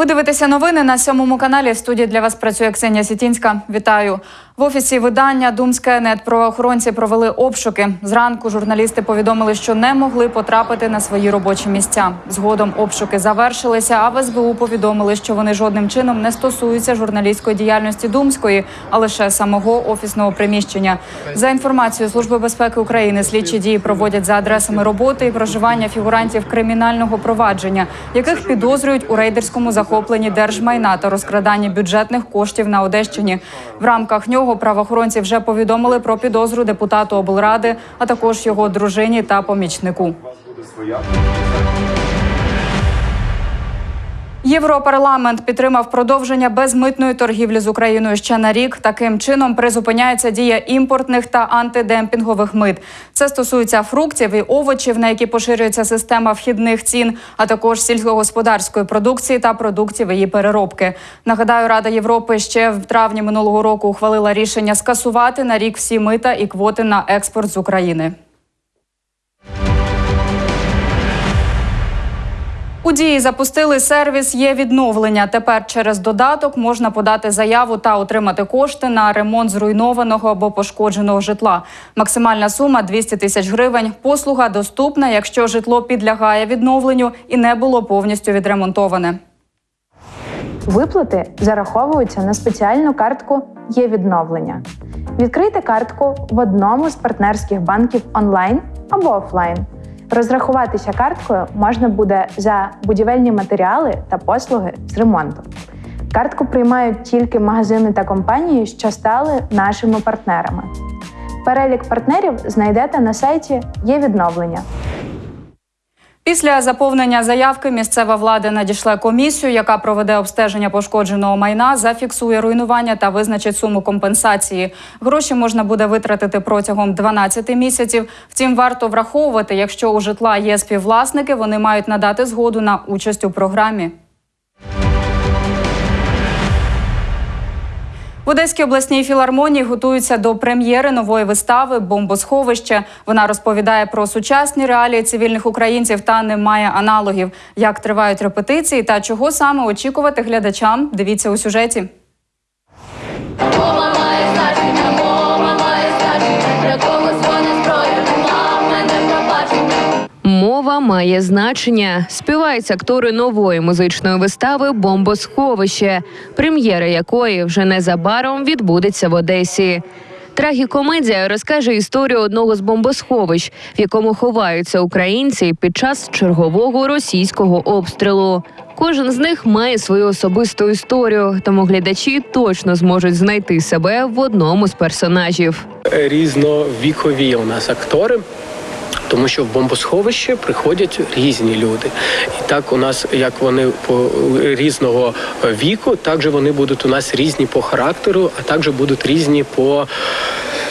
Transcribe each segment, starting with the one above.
Ви дивитеся новини на сьомому каналі. В студії для вас працює Ксенія Сітінська. Вітаю в офісі видання Думське нет правоохоронці провели обшуки. Зранку журналісти повідомили, що не могли потрапити на свої робочі місця. Згодом обшуки завершилися. А в СБУ повідомили, що вони жодним чином не стосуються журналістської діяльності Думської, а лише самого офісного приміщення. За інформацією Служби безпеки України, слідчі дії проводять за адресами роботи і проживання фігурантів кримінального провадження, яких підозрюють у рейдерському захопленні держмайна та розкраданні бюджетних коштів на Одещині. В рамках нього правоохоронці вже повідомили про підозру депутату облради, а також його дружині та помічнику. Європарламент підтримав продовження безмитної торгівлі з Україною ще на рік. Таким чином призупиняється дія імпортних та антидемпінгових мит. Це стосується фруктів і овочів, на які поширюється система вхідних цін, а також сільськогосподарської продукції та продуктів її переробки. Нагадаю, Рада Європи ще в травні минулого року ухвалила рішення скасувати на рік всі мита і квоти на експорт з України. У дії запустили сервіс є відновлення. Тепер через додаток можна подати заяву та отримати кошти на ремонт зруйнованого або пошкодженого житла. Максимальна сума 200 тисяч гривень. Послуга доступна, якщо житло підлягає відновленню і не було повністю відремонтоване. Виплати зараховуються на спеціальну картку є відновлення. Відкрийте картку в одному з партнерських банків онлайн або офлайн. Розрахуватися карткою можна буде за будівельні матеріали та послуги з ремонту. Картку приймають тільки магазини та компанії, що стали нашими партнерами. Перелік партнерів знайдете на сайті є відновлення. Після заповнення заявки місцева влада надійшла комісію, яка проведе обстеження пошкодженого майна, зафіксує руйнування та визначить суму компенсації. Гроші можна буде витратити протягом 12 місяців. Втім, варто враховувати, якщо у житла є співвласники, вони мають надати згоду на участь у програмі. В Одеській обласній філармонії готуються до прем'єри нової вистави Бомбосховище. Вона розповідає про сучасні реалії цивільних українців та не має аналогів. Як тривають репетиції та чого саме очікувати глядачам? Дивіться у сюжеті. Мова має значення. Співають актори нової музичної вистави Бомбосховище, прем'єра якої вже незабаром відбудеться в Одесі. Трагікомедія розкаже історію одного з бомбосховищ, в якому ховаються українці під час чергового російського обстрілу. Кожен з них має свою особисту історію, тому глядачі точно зможуть знайти себе в одному з персонажів. різновікові у нас актори. Тому що в бомбосховище приходять різні люди, і так у нас, як вони по різного віку, так же вони будуть у нас різні по характеру, а також будуть різні по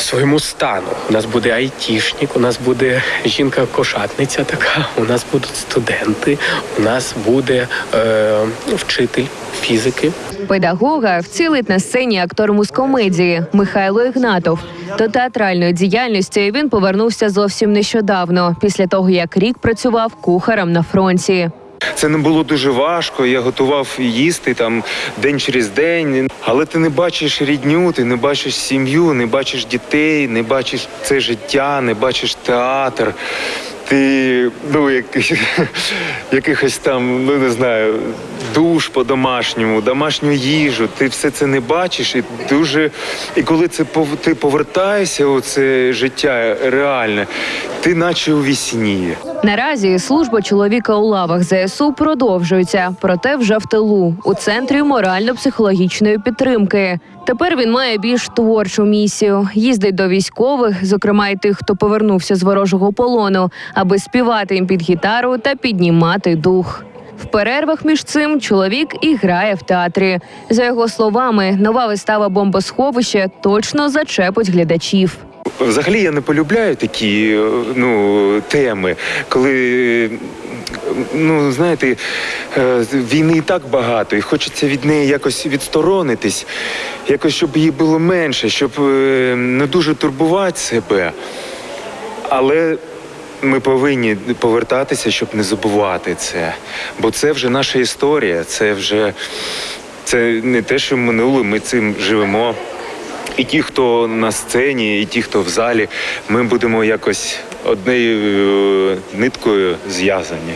своєму стану. У нас буде айтішник, у нас буде жінка-кошатниця така, у нас будуть студенти, у нас буде е, вчитель фізики. Педагога вцілить на сцені актор мускомедії Михайло Ігнатов. До театральної діяльності він повернувся зовсім нещодавно, після того як рік працював кухарем на фронті. Це не було дуже важко. Я готував їсти там день через день. Але ти не бачиш рідню, ти не бачиш сім'ю, не бачиш дітей, не бачиш це життя, не бачиш театр. Ти ну як, якихось там, ну не знаю, душ по-домашньому, домашню їжу. Ти все це не бачиш, і дуже. І коли це ти повертаєшся у це життя реальне, ти наче у вісні. Наразі служба чоловіка у лавах ЗСУ продовжується, проте вже в тилу у центрі морально-психологічної підтримки. Тепер він має більш творчу місію. Їздить до військових, зокрема й тих, хто повернувся з ворожого полону, аби співати їм під гітару та піднімати дух. В перервах між цим чоловік і грає в театрі. За його словами, нова вистава Бомбосховище точно зачепить глядачів. Взагалі я не полюбляю такі е, ну, теми, коли. Ну, знаєте, е, війни і так багато, і хочеться від неї якось відсторонитись, якось щоб її було менше, щоб е, не дуже турбувати себе. Але ми повинні повертатися, щоб не забувати це. Бо це вже наша історія, це вже це не те, що минуле, ми цим живемо. І ті, хто на сцені, і ті, хто в залі, ми будемо якось однією е, ниткою зв'язані.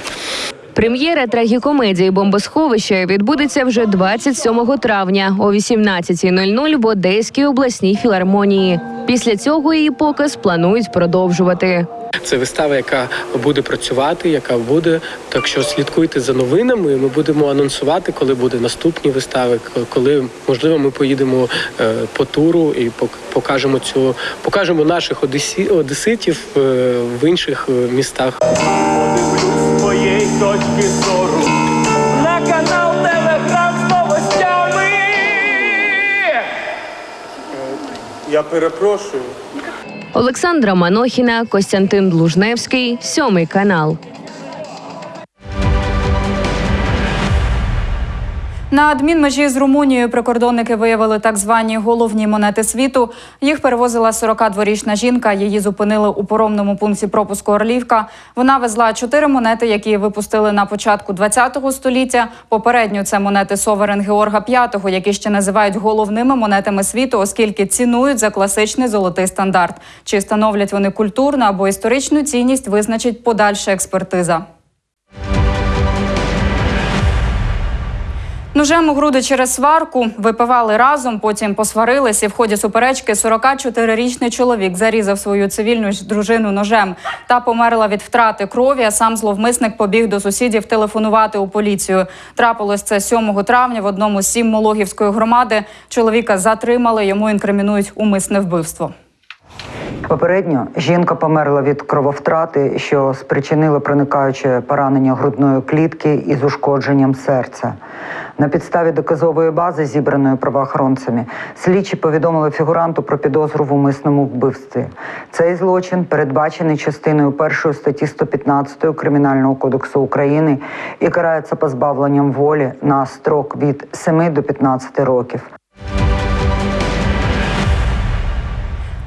Прем'єра трагікомедії Бомбосховище відбудеться вже 27 травня о 18.00 в Одеській обласній філармонії. Після цього її показ планують продовжувати. Це вистава, яка буде працювати, яка буде. Так що слідкуйте за новинами. Ми будемо анонсувати, коли буде наступні вистави, к- коли можливо ми поїдемо е, по туру і пок- покажемо цю, покажемо наших одесі, одеситів е, в інших е, містах. Точки Я перепрошую. Олександра Манохіна, Костянтин Длужневський, сьомий канал. На адмінмежі з Румунією прикордонники виявили так звані головні монети світу. Їх перевозила 42-річна жінка. Її зупинили у поромному пункті пропуску Орлівка. Вона везла чотири монети, які випустили на початку ХХ століття. Попередньо це монети Соверен Георга V, які ще називають головними монетами світу, оскільки цінують за класичний золотий стандарт. Чи становлять вони культурну або історичну цінність, визначить подальша експертиза. Ножем у груди через сварку випивали разом, потім посварились. І в ході суперечки 44-річний чоловік зарізав свою цивільну дружину ножем та померла від втрати крові. А сам зловмисник побіг до сусідів телефонувати у поліцію. Трапилось це 7 травня в одному з сім Мологівської громади. Чоловіка затримали. Йому інкримінують умисне вбивство. Попередньо жінка померла від крововтрати, що спричинило проникаюче поранення грудної клітки із ушкодженням серця. На підставі доказової бази, зібраної правоохоронцями, слідчі повідомили фігуранту про підозру в умисному вбивстві. Цей злочин передбачений частиною першої статті 115 Кримінального кодексу України і карається позбавленням волі на строк від 7 до 15 років.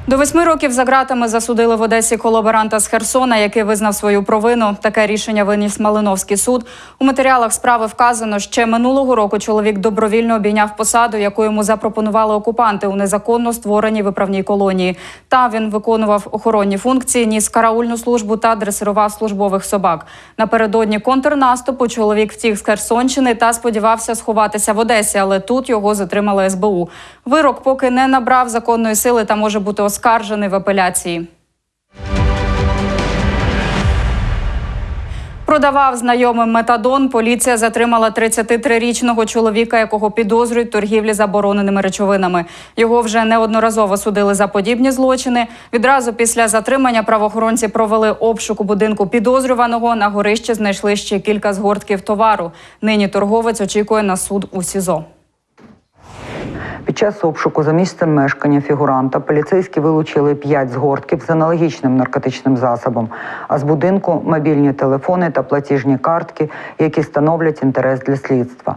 До восьми років за ґратами засудили в Одесі колаборанта з Херсона, який визнав свою провину. Таке рішення виніс Малиновський суд. У матеріалах справи вказано, ще минулого року чоловік добровільно обійняв посаду, яку йому запропонували окупанти у незаконно створеній виправній колонії. Та він виконував охоронні функції, ніс караульну службу та дресирував службових собак. Напередодні контрнаступу чоловік втік з Херсонщини та сподівався сховатися в Одесі, але тут його затримали СБУ. Вирок поки не набрав законної сили та може бути оскаржений в апеляції. Продавав знайомим метадон. Поліція затримала 33-річного чоловіка, якого підозрюють торгівлі забороненими речовинами. Його вже неодноразово судили за подібні злочини. Відразу після затримання правоохоронці провели обшук у будинку підозрюваного. На горищі знайшли ще кілька згортків товару. Нині торговець очікує на суд у СІЗО. Під час обшуку за місцем мешкання фігуранта поліцейські вилучили 5 згортків з аналогічним наркотичним засобом, а з будинку мобільні телефони та платіжні картки, які становлять інтерес для слідства.